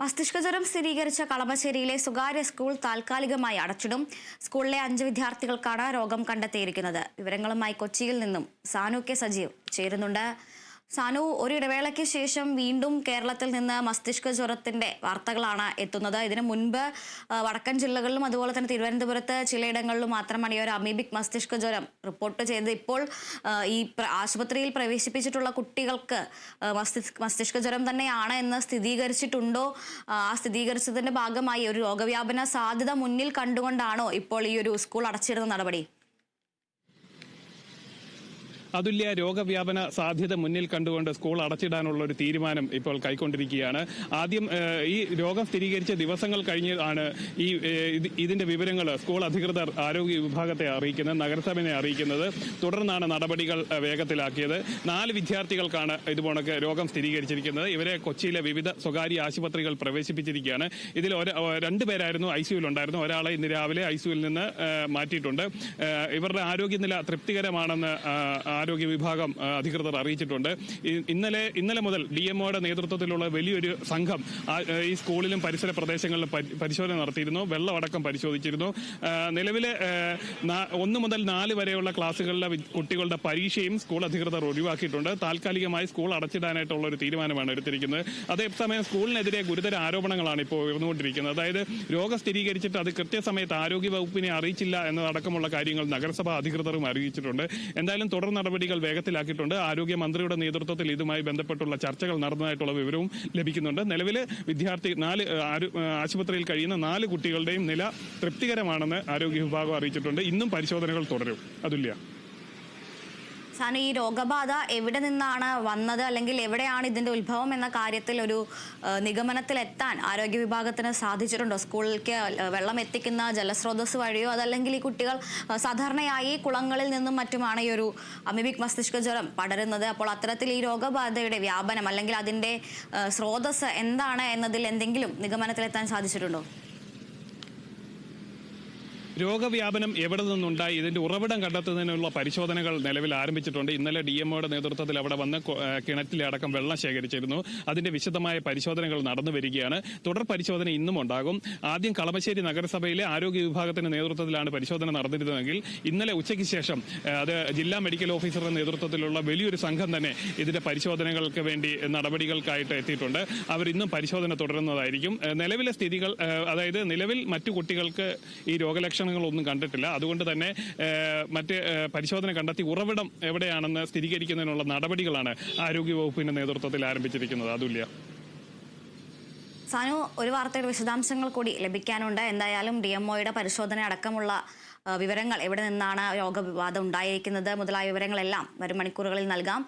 മസ്തിഷ്കജ്വരം സ്ഥിരീകരിച്ച കളമശ്ശേരിയിലെ സ്വകാര്യ സ്കൂൾ താൽക്കാലികമായി അടച്ചിടും. സ്കൂളിലെ അഞ്ച് വിദ്യാർത്ഥികൾക്കാണ് രോഗം കണ്ടെത്തിയിരിക്കുന്നത്. വിവരങ്ങളുമായി കൊച്ചിയിൽ നിന്നും സാനു കെ സജീവ് ചേരുന്നുണ്ട്. സാനു ഒരു ഇടവേളയ്ക്ക് ശേഷം വീണ്ടും കേരളത്തിൽ നിന്ന് മസ്തിഷ്ക ജ്വരത്തിന്റെ വാർത്തകളാണ് എത്തുന്നത്. ഇതിനു മുൻപ് വടക്കൻ ജില്ലകളിലും അതുപോലെ തന്നെ തിരുവനന്തപുരത്ത് ചിലയിടങ്ങളിലും മാത്രമാണ് ഈ ഒരു അമീബിക് മസ്തിഷ്ക ജ്വരം റിപ്പോർട്ട് ചെയ്തത്. ഇപ്പോൾ ഈ ആശുപത്രിയിൽ പ്രവേശിപ്പിച്ചിട്ടുള്ള കുട്ടികൾക്ക് മസ്തിഷ്ക ജ്വരം തന്നെയാണ് എന്ന് സ്ഥിരീകരിച്ചിട്ടുണ്ടോ? ആ സ്ഥിരീകരിച്ചതിന്റെ ഭാഗമായി ഒരു രോഗവ്യാപന സാധ്യത മുന്നിൽ കണ്ടുകൊണ്ടാണോ ഇപ്പോൾ ഈ ഒരു സ്കൂൾ അടച്ചിടുന്ന നടപടി? അതുല്യ രോഗവ്യാപന സാധ്യത മുന്നിൽ കണ്ടുകൊണ്ട് സ്കൂൾ അടച്ചിടാനുള്ള ഒരു തീരുമാനം ഇപ്പോൾ കൈക്കൊണ്ടിരിക്കുകയാണ്. ആദ്യം ഈ രോഗം സ്ഥിരീകരിച്ച ദിവസങ്ങൾ കഴിഞ്ഞാണ് ഈ ഇതിന്റെ വിവരങ്ങൾ സ്കൂൾ അധികൃതർ ആരോഗ്യ വിഭാഗത്തെ അറിയിക്കുന്നത് നഗരസഭയെ അറിയിക്കുന്നത്. തുടർന്നാണ് നടപടികൾ വേഗത്തിലാക്കിയത്. നാല് വിദ്യാർത്ഥികൾക്കാണ് ഇതുപോണക്ക് രോഗം സ്ഥിരീകരിച്ചിരിക്കുന്നത്. ഇവരെ കൊച്ചിയിലെ വിവിധ സ്വകാര്യ ആശുപത്രികൾ പ്രവേശിപ്പിച്ചിരിക്കുകയാണ്. ഇതിൽ രണ്ടു രണ്ടുപേരായിരുന്നു ഐ സിയുൽ ഉണ്ടായിരുന്നു ഒരാളെ ഇന്ന് രാവിലെ ഐ സിയുവിൽ നിന്ന് മാറ്റിയിട്ടുണ്ട്. ഇവരുടെ ആരോഗ്യനില തൃപ്തികരമാണെന്ന് ആരോഗ്യ വിഭാഗം അധികൃതർ അറിയിച്ചിട്ടുണ്ട്. ഇന്നലെ ഇന്നലെ മുതൽ ഡി എംഒയുടെ നേതൃത്വത്തിലുള്ള വലിയൊരു സംഘം ഈ സ്കൂളിലും പരിസര പ്രദേശങ്ങളിലും പരി- പരിശോധന നടത്തിയിരുന്നു. വെള്ളമടക്കം പരിശോധിച്ചിരുന്നു. നിലവിലെ ഒന്ന് മുതൽ നാല് വരെയുള്ള ക്ലാസ്സുകളിലെ കുട്ടികളുടെ പരീക്ഷയും സ്കൂൾ അധികൃതർ ഒഴിവാക്കിയിട്ടുണ്ട്. താൽക്കാലികമായി സ്കൂൾ അടച്ചിടാനായിട്ടുള്ള ഒരു തീരുമാനമാണ് എടുത്തിരിക്കുന്നത്. അതേസമയം സ്കൂളിനെതിരെ ഗുരുതര ആരോപണങ്ങളാണ് ഇപ്പോൾ ഉയർന്നുകൊണ്ടിരിക്കുന്നത്. അതായത് രോഗം സ്ഥിരീകരിച്ചിട്ട് അത് കൃത്യസമയത്ത് ആരോഗ്യ വകുപ്പിനെ അറിയിച്ചില്ല എന്നതടക്കമുള്ള കാര്യങ്ങൾ നഗരസഭാ അധികൃതരും അറിയിച്ചിട്ടുണ്ട്. എന്തായാലും തുടർ നടപടികൾ വേഗത്തിലാക്കിയിട്ടുണ്ട്. ആരോഗ്യമന്ത്രിയുടെ നേതൃത്വത്തിൽ ഇതുമായി ബന്ധപ്പെട്ടുള്ള ചർച്ചകൾ നടന്നതായിട്ടുള്ള വിവരവും ലഭിക്കുന്നുണ്ട്. നിലവിൽ വിദ്യാർത്ഥി നാല് ആശുപത്രിയിൽ കഴിയുന്ന നാല് കുട്ടികളുടെയും നില തൃപ്തികരമാണെന്ന് ആരോഗ്യ വിഭാഗം അറിയിച്ചിട്ടുണ്ട്. ഇന്നും പരിശോധനകൾ തുടരും. അതുല്യ. സാനു ഈ രോഗബാധ എവിടെ നിന്നാണ് വന്നത്? അല്ലെങ്കിൽ എവിടെയാണ് ഇതിന്റെ ഉത്ഭവം എന്ന കാര്യത്തിൽ ഒരു നിഗമനത്തിലെത്താൻ ആരോഗ്യ വിഭാഗത്തിന് സാധിച്ചിട്ടുണ്ടോ? സ്കൂളിലേക്ക് വെള്ളം എത്തിക്കുന്ന ജലസ്രോതസ് വഴിയോ? അതല്ലെങ്കിൽ ഈ കുട്ടികൾ സാധാരണയായി കുളങ്ങളിൽ നിന്നും മറ്റുമാണ് ഈ ഒരു അമിബിക് മസ്തിഷ്ക ജ്വരം പടരുന്നത്? അപ്പോൾ അത്തരത്തിൽ ഈ രോഗബാധയുടെ വ്യാപനം അല്ലെങ്കിൽ അതിന്റെ സ്രോതസ് എന്താണ് എന്നതിൽ എന്തെങ്കിലും നിഗമനത്തിലെത്താൻ സാധിച്ചിട്ടുണ്ടോ? രോഗവ്യാപനം എവിടെ നിന്നുണ്ടായി? ഇതിന്റെ ഉറവിടം കണ്ടെത്തുന്നതിനുള്ള പരിശോധനകൾ നിലവിൽ ആരംഭിച്ചിട്ടുണ്ട്. ഇന്നലെ ഡി എംഒയുടെ നേതൃത്വത്തിൽ അവിടെ വന്ന് കിണറ്റിലടക്കം വെള്ളം ശേഖരിച്ചിരുന്നു. അതിന്റെ വിശദമായ പരിശോധനകൾ നടന്നു വരികയാണ്. തുടർ പരിശോധന ഇന്നും ഉണ്ടാകും. ആദ്യം കളമശ്ശേരി നഗരസഭയിലെ ആരോഗ്യ വിഭാഗത്തിന്റെ നേതൃത്വത്തിലാണ് പരിശോധന നടന്നിരുന്നതെങ്കിൽ ഇന്നലെ ഉച്ചയ്ക്ക് ശേഷം അത് ജില്ലാ മെഡിക്കൽ ഓഫീസറുടെ നേതൃത്വത്തിലുള്ള വലിയൊരു സംഘം തന്നെ ഇതിന്റെ പരിശോധനകൾക്ക് വേണ്ടി നടപടികൾക്കായിട്ട് എത്തിയിട്ടുണ്ട്. അവർ ഇന്നും പരിശോധന തുടരുന്നതായിരിക്കും. നിലവിലെ സ്ഥിതികൾ അതായത് നിലവിൽ മറ്റു കുട്ടികൾക്ക് ഈ രോഗലക്ഷണങ്ങളൊന്നും കണ്ടിട്ടില്ല. അതുകൊണ്ട് തന്നെ മറ്റ് പരിശോധന കണ്ടെത്തി ഉറവിടം എവിടെയാണെന്ന് സ്ഥിരീകരിക്കുന്നതിനുള്ള നടപടികളാണ് ആരോഗ്യവകുപ്പിന്റെ നേതൃത്വത്തിൽ ആരംഭിച്ചിരിക്കുന്നത്. അതുല്യ. സാനു ഒരു വാർത്തയുടെ വിശദാംശങ്ങൾ കൂടി ലഭിക്കാനുണ്ട്. എന്തായാലും ഡി എം ഒയുടെ പരിശോധന അടക്കമുള്ള വിവരങ്ങൾ എവിടെ നിന്നാണ് രോഗബാധ ഉണ്ടായിരിക്കുന്നത്? മുതലായ വിവരങ്ങളെല്ലാം വരും മണിക്കൂറുകളിൽ നൽകാം.